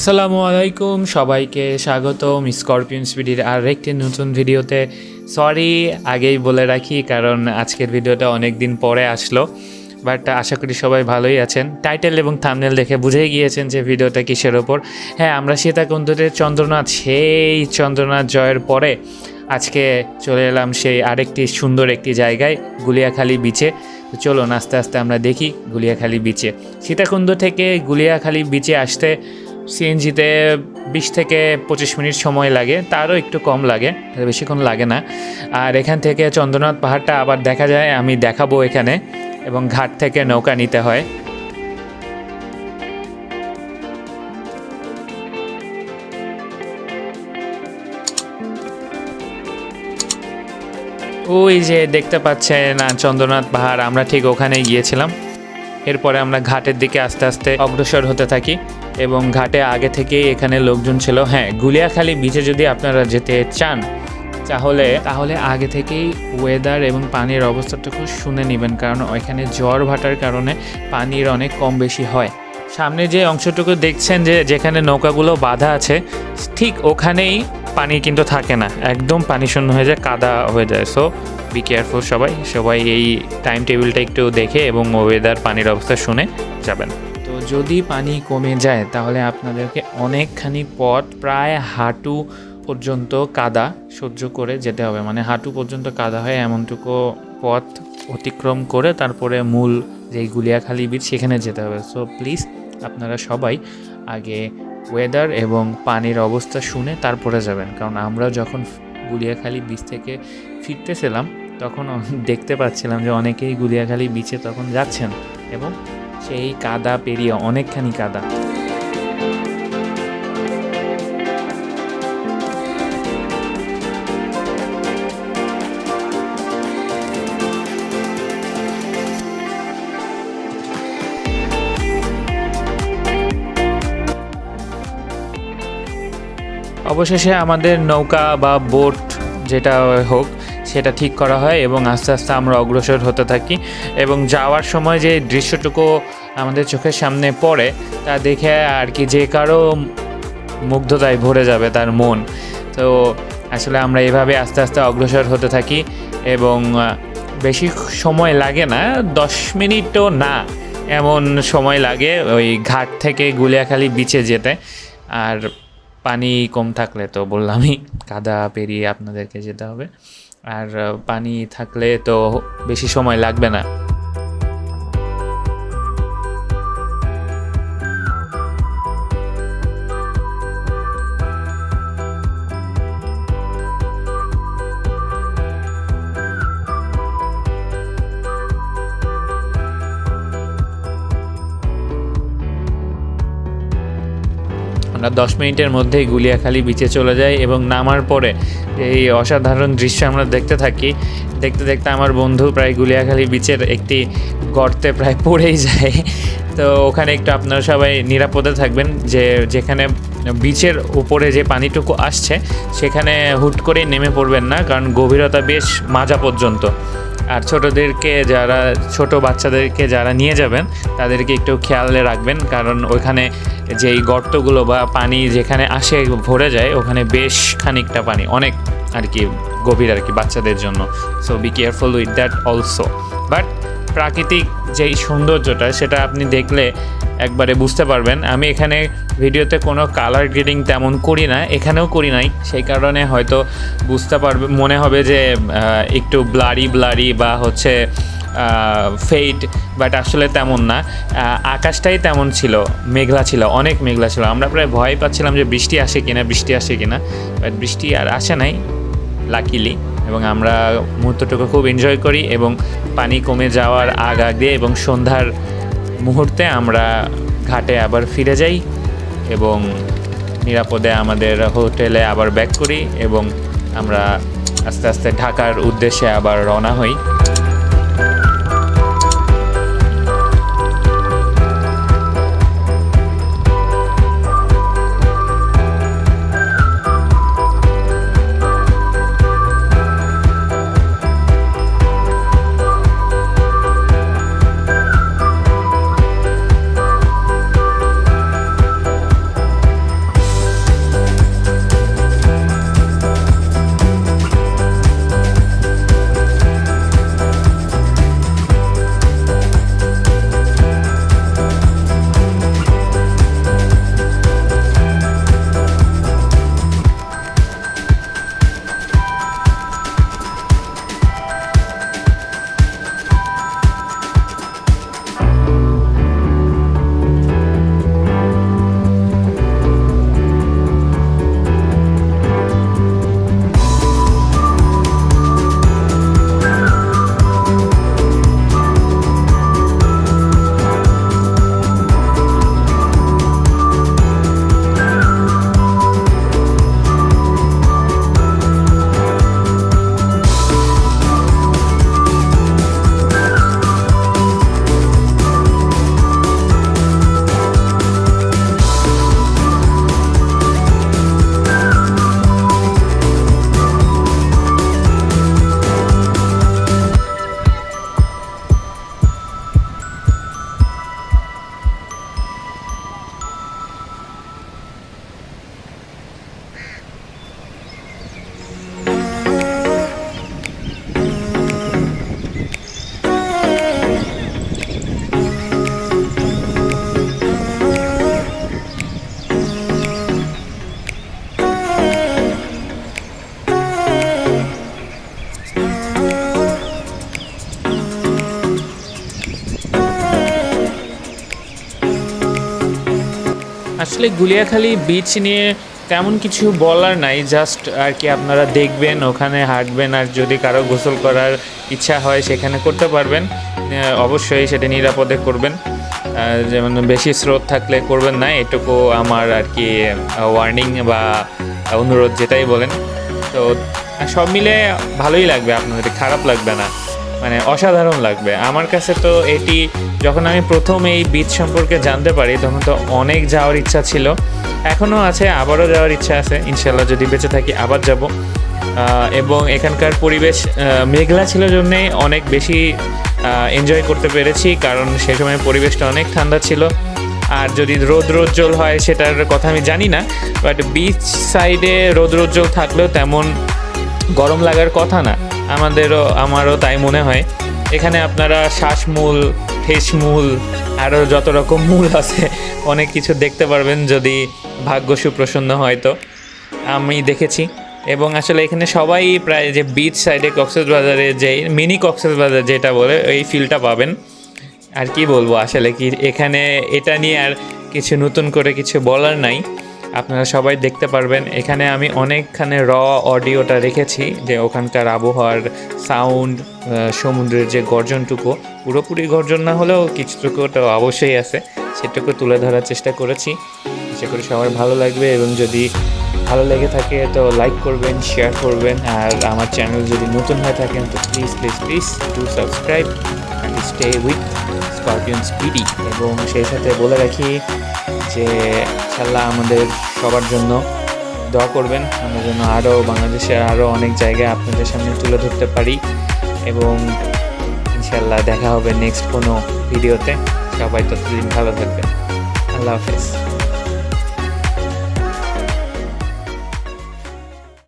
আসসালামু আলাইকুম, সবাইকে স্বাগতম। স্করপিয়ন স্পিডির আর একটি নতুন ভিডিওতে। সরি আগেই বলে রাখি, কারণ আজকের ভিডিওটা অনেক দিন পরে আসলো। বাট আশা করি সবাই ভালোই আছেন। টাইটেল এবং থামনেল দেখে বুঝেই গিয়েছেন যে ভিডিওটা কিসের ওপর। হ্যাঁ আমরা সীতাকুণ্ডের চন্দ্রনাথ, সেই চন্দ্রনাথ জয়ের পরে আজকে চলে এলাম সেই আরেকটি সুন্দর একটি জায়গায়, গুলিয়াখালী বিচে চলুন, আস্তে আস্তে আমরা দেখি গুলিয়াখালী বিচে সীতাকুণ্ড থেকে গুলিয়াখালী বিচে আসতে সিএনজিতে বিশ থেকে পঁচিশ মিনিট সময় লাগে, তারও একটু কম লাগে বেশিক্ষণ লাগে না। আর এখান থেকে চন্দ্রনাথ পাহাড়টা আবার দেখা যায়, আমি দেখাবো এখানে, এবং ঘাট থেকে নৌকা নিতে হয়। ওই যে দেখতে পাচ্ছেন চন্দ্রনাথ পাহাড়, আমরা ঠিক ওখানে গিয়েছিলাম। এরপরে আমরা ঘাটের দিকে আস্তে আস্তে অগ্রসর হতে থাকি। এবং ঘাটে আগে থেকেই এখানে লোকজন ছিল। হ্যাঁ গুলিয়াখালী বিচে যদি আপনারা যেতে চান, তাহলে তাহলে আগে থেকেই ওয়েদার এবং পানির অবস্থাটুকু শুনে নেবেন, কারণ ওইখানে জ্বর ভাটার কারণে পানির অনেক কম বেশি হয়। সামনে যে অংশটুকু দেখছেন যে, যেখানে নৌকাগুলো বাঁধা আছে, ঠিক ওখানেই পানি কিন্তু থাকে না। একদম পানি শূন্য হয়ে যায়, কাদা হয়ে যায়। সো বি কেয়ারফুল সবাই। সবাই এই টাইম টেবিলটা একটু দেখে এবং ওয়েদার পানির অবস্থা শুনে যাবেন। যদি পানি কমে যায়, তাহলে আপনাদেরকে অনেকখানি পথ প্রায় হাঁটু পর্যন্ত কাদা সহ্য করে যেতে হবে। মানে হাঁটু পর্যন্ত কাদা হয় এমনটুকু পথ অতিক্রম করে তারপরে মূল যেই গুলিয়াখালী বীচ সেখানে যেতে হবে। সো প্লিজ আপনারা সবাই আগে ওয়েদার এবং পানির অবস্থা শুনে তারপরে যাবেন। কারণ আমরা যখন গুলিয়াখালী বীচ থেকে ফিরতেছিলাম, তখন দেখতে পাচ্ছিলাম যে অনেকেই গুলিয়াখালী বিচে তখন যাচ্ছেন এবং সেই কাদা পেরিয়ে অনেকখানি কাদা। অবশেষে আমাদের নৌকা বা বোট যেটা হোক সেটা ঠিক করা হয় এবং আস্তে আস্তে আমরা অগ্রসর হতে থাকি এবং যাওয়ার সময় যে দৃশ্যটুকু আমাদের চোখের সামনে পড়ে, তা দেখে আর কি যে কারও মুগ্ধতায় ভরে যাবে তার মন। তো আসলে আমরা এভাবে আস্তে আস্তে অগ্রসর হতে থাকি এবং বেশি সময় লাগে না, দশ মিনিটও না এমন সময় লাগে ওই ঘাট থেকে গুলিয়াখালী বিচে যেতে। আর পানি কম থাকলে তো বললামই, কাদা পেরিয়ে আপনাদেরকে যেতে হবে। আর পানি থাকলে তো বেশি সময় লাগবে না। আমরা দশ মিনিটের মধ্যেই গুলিয়াখালী বিচে চলে যাই এবং নামার পরে এই অসাধারণ দৃশ্য আমরা দেখতে থাকি। দেখতে দেখতে আমার বন্ধু প্রায় গুলিয়াখালী বিচের একটি গর্তে প্রায় পড়েই যায়। তো ওখানে একটু আপনারা সবাই নিরাপদে থাকবেন যে যেখানে বিচের উপরে যে পানিটুকু আসছে, সেখানে হুট করেই নেমে পড়বেন না, কারণ গভীরতা বেশ মাজা পর্যন্ত। আর ছোটদেরকে যারা, ছোট বাচ্চাদেরকে যারা নিয়ে যাবেন, তাদেরকে একটু খেয়ালে রাখবেন। কারণ ওইখানে যেই গর্তগুলো বা পানি যেখানে আসে, ভরে যায়, ওখানে বেশ খানিকটা পানি। অনেক আর কি গভীর আর কি বাচ্চাদের জন্য। So be careful with that also but প্রাকৃতিক যেই সৌন্দর্যটা, সেটা আপনি দেখলে একবারে বুঝতে পারবেন। আমি এখানে ভিডিওতে কোনো কালার গ্রেডিং তেমন করি না, এখানেও করি নাই। সেই কারণে হয়তো বুঝতে পারবে, মনে হবে যে একটু ব্লারি ব্লারি বা হচ্ছে ফেইট বাট আসলে তেমন না। আকাশটাই তেমন ছিল, মেঘলা ছিল, অনেক মেঘলা ছিল। আমরা প্রায় ভয় পাচ্ছিলাম যে বৃষ্টি আসে কিনা, বৃষ্টি আসে কিনা বাট বৃষ্টি আর আসে নাই লাকিলি এবং আমরা মুহূর্তটুকু খুব এনজয় করি এবং পানি কমে যাওয়ার আগ আগে এবং সন্ধ্যার মুহূর্তে আমরা ঘাটে আবার ফিরে যাই। এবং নিরাপদে আমাদের হোটেলে আবার ব্যাক করি এবং আমরা আস্তে আস্তে ঢাকার উদ্দেশ্যে আবার রওনা হই। আসলে গুলিয়াখালী বিচ নিয়ে তেমন কিছু বলার নাই জাস্ট আর কি আপনারা দেখবেন, ওখানে হাঁটবেন আর যদি কারও গোসল করার ইচ্ছা হয় সেখানে করতে পারবেন। অবশ্যই সেটা নিরাপদে করবেন। যেমন বেশি স্রোত থাকলে করবেন না, এটুকু আমার আর কি ওয়ার্নিং বা অনুরোধ যেটাই বলেন। তো সব মিলে ভালোই লাগবে আপনাদের, খারাপ লাগবে না। মানে অসাধারণ লাগবে। আমার কাছে তো এটি, যখন আমি প্রথম এই বীজ সম্পর্কে জানতে পারি, তখন তো অনেক যাওয়ার ইচ্ছা ছিল। এখনও আছে, আবারও যাওয়ার ইচ্ছা আছে ইনশাল্লাহ যদি বেঁচে থাকি আবার যাব। এবং এখানকার পরিবেশ মেঘলা ছিল জন্যে অনেক বেশি এনজয় করতে পেরেছি, কারণ সে সময় পরিবেশটা অনেক ঠান্ডা ছিল। আর যদি রৌদ্রোজ্জ্বল হয়, সেটার কথা আমি জানি না বাট বিচ সাইডে রৌদ্রোজ্জ্বল থাকলেও তেমন গরম লাগার কথা না। আমাদেরও, আমারও তাই মনে হয়। এখানে আপনারা শ্বাসমূল, ঠেসমূল আরও যত রকম মূল আছে, অনেক কিছু দেখতে পারবেন যদি ভাগ্য সুপ্রসন্ন হয় তো। আমি দেখেছি। এবং আসলে এখানে সবাই প্রায় যে বিচ সাইডে কক্সবাজারে যে মিনি কক্সবাজার যেটা বলে, এই ফিলটা পাবেন। আর কি বলব আসলে কি, এখানে এটা নিয়ে আর কিছু নতুন করে কিছু বলার নাই। আপনারা সবাই দেখতে পারবেন, এখানে আমি অনেকখানে র অডিওটা রেখেছি যে ওখানকার আবহাওয়ার সাউন্ড সমুদ্রের যে গর্জনটুকু, পুরোপুরি গর্জন না হলেও কিছুটুকু তো অবশ্যই আছে, সেটুকু তুলে ধরার চেষ্টা করেছি। আশা করি সবার ভালো লাগবে এবং যদি ভালো লেগে থাকে তো লাইক করবেন শেয়ার করবেন, আর আমার চ্যানেল যদি নতুন হয়ে থাকেন তো please please please to subscribe and stay with scorpion speedy এবং সেই সাথে বলে রাখি যে ইনশাল্লাহ আমাদের সবার জন্য দোয়া করবেন। আমরা যেন আরও বাংলাদেশের আরও অনেক জায়গায় আপনাদের সামনে তুলে ধরতে পারি এবং ইনশাল্লাহ দেখা হবে নেক্সট কোনো ভিডিওতে সবাই ততদিন ভালো থাকবেন। আল্লাহ হাফেজ।